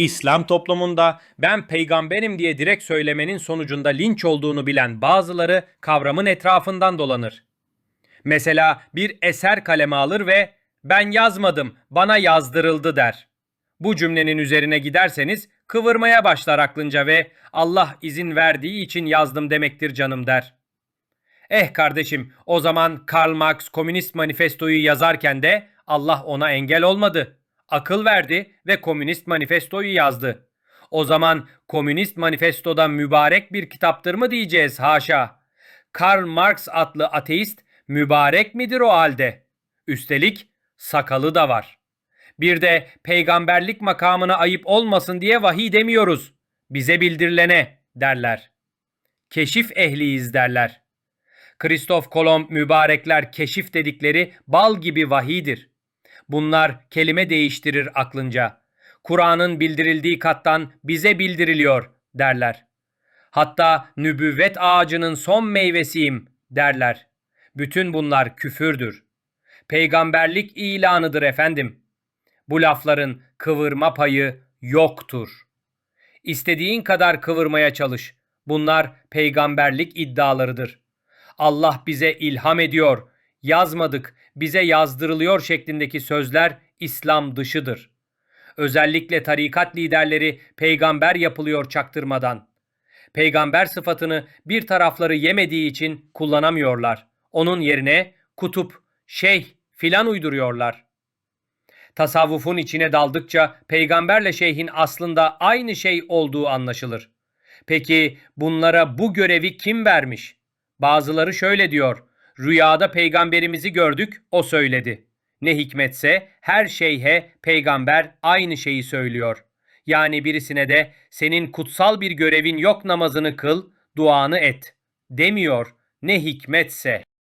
İslam toplumunda ben peygamberim diye direkt söylemenin sonucunda linç olduğunu bilen bazıları kavramın etrafından dolanır. Mesela bir eser kaleme alır ve ben yazmadım, bana yazdırıldı der. Bu cümlenin üzerine giderseniz kıvırmaya başlar aklınca ve Allah izin verdiği için yazdım demektir canım der. Eh kardeşim, o zaman Karl Marx Komünist Manifestoyu yazarken de Allah ona engel olmadı. Akıl verdi ve Komünist Manifestoyu yazdı. O zaman Komünist Manifesto'da mübarek bir kitaptır mı diyeceğiz haşa. Karl Marx adlı ateist mübarek midir o halde? Üstelik sakalı da var. Bir de peygamberlik makamına ayıp olmasın diye vahiy demiyoruz. Bize bildirilene derler. Keşif ehliyiz derler. Kristof Kolomb mübarekler keşif dedikleri bal gibi vahidir. Bunlar kelime değiştirir aklınca. Kur'an'ın bildirildiği kattan bize bildiriliyor derler. Hatta nübüvvet ağacının son meyvesiyim derler. Bütün bunlar küfürdür. Peygamberlik ilanıdır efendim. Bu lafların kıvırma payı yoktur. İstediğin kadar kıvırmaya çalış. Bunlar peygamberlik iddialarıdır. Allah bize ilham ediyor, yazmadık, bize yazdırılıyor şeklindeki sözler İslam dışıdır. Özellikle tarikat liderleri peygamber yapılıyor çaktırmadan. Peygamber sıfatını bir tarafları yemediği için kullanamıyorlar. Onun yerine kutup, şeyh filan uyduruyorlar. Tasavvufun içine daldıkça peygamberle şeyhin aslında aynı şey olduğu anlaşılır. Peki bunlara bu görevi kim vermiş? Bazıları şöyle diyor. Rüyada peygamberimizi gördük, o söyledi. Ne hikmetse her şeyhe peygamber aynı şeyi söylüyor. Yani birisine de senin kutsal bir görevin yok namazını kıl, duanı et demiyor. Ne hikmetse.